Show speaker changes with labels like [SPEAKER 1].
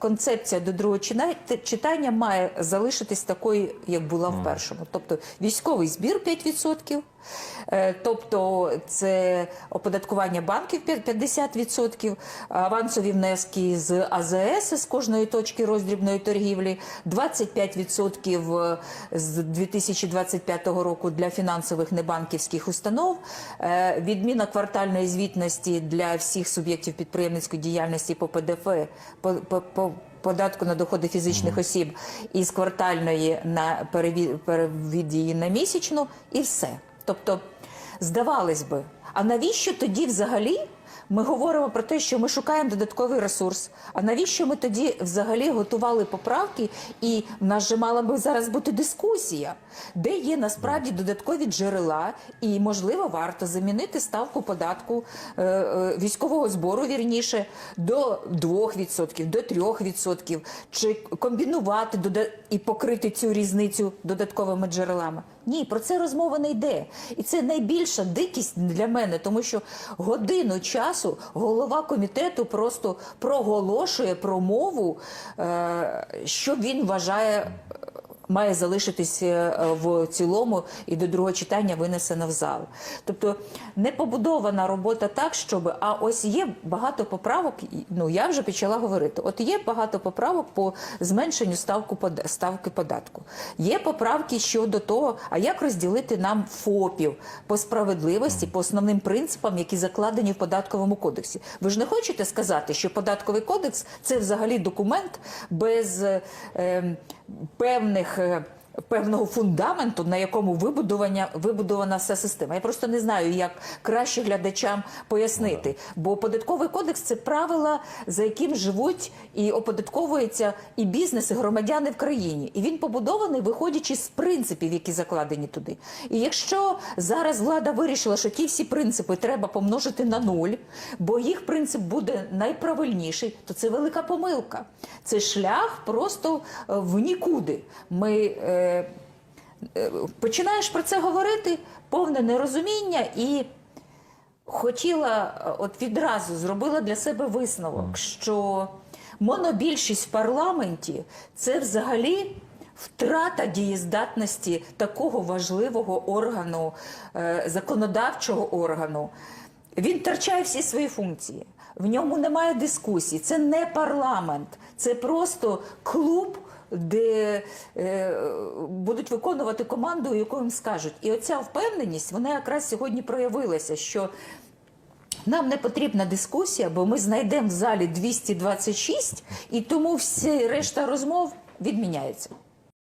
[SPEAKER 1] Концепція до другого читання має залишитись такою, як була в першому. Тобто військовий збір 5%, е, тобто це оподаткування банків 50%, авансові внески з АЗС з кожної точки роздрібної торгівлі, 25% з 2025 року для фінансових небанківських установ, е, відміна квартальної звітності для всіх суб'єктів підприємницької діяльності по ПДФ, по, по, по податку на доходи фізичних осіб із квартальної на перевід, перевід її на місячну, і все. Тобто, здавалось би, а навіщо тоді взагалі? Ми говоримо про те, що ми шукаємо додатковий ресурс. А навіщо ми тоді взагалі готували поправки? І в нас же мала би зараз бути дискусія, де є насправді додаткові джерела, і можливо варто замінити ставку податку е, е, військового збору вірніше до 2%, до 3%, чи комбінувати і покрити цю різницю додатковими джерелами. Ні, про це розмова не йде. І це найбільша дикість для мене, тому що годину часу голова комітету просто проголошує промову, е, що він вважає. Має залишитись е, в цілому і до другого читання винесено в зал. Тобто не побудована робота так, щоб а ось є багато поправок. Ну я вже почала говорити. От є багато поправок по зменшенню ставку ставки податку. Є поправки щодо того, а як розділити нам ФОПів по справедливості, по основним принципам, які закладені в податковому кодексі. Ви ж не хочете сказати, що податковий кодекс це взагалі документ без е, певних. Е, Певного фундаменту, на якому вибудування вибудована вся система. Я просто не знаю, як краще глядачам пояснити. Бо податковий кодекс це правила, за яким живуть і оподатковується і бізнес, і громадяни в країні. І він побудований, виходячи з принципів, які закладені туди. І якщо зараз влада вирішила, що ті всі принципи треба помножити на нуль, бо їх принцип буде найправильніший, то це велика помилка. Це шлях просто е, в нікуди. Ми е, е, починаєш про це говорити, повне нерозуміння і. Хотіла е, от відразу зробила для себе висновок, що монобільшість в парламенті це взагалі втрата дієздатності такого важливого органу, е, законодавчого органу. Він втрачає всі свої функції. В ньому немає дискусії. Це не парламент, це просто клуб, де е, будуть виконувати команду, яку їм скажуть. І оця впевненість, вона якраз сьогодні проявилася, що нам не потрібна дискусія, бо ми знайдемо в залі 226, і тому всі решта розмов відміняються.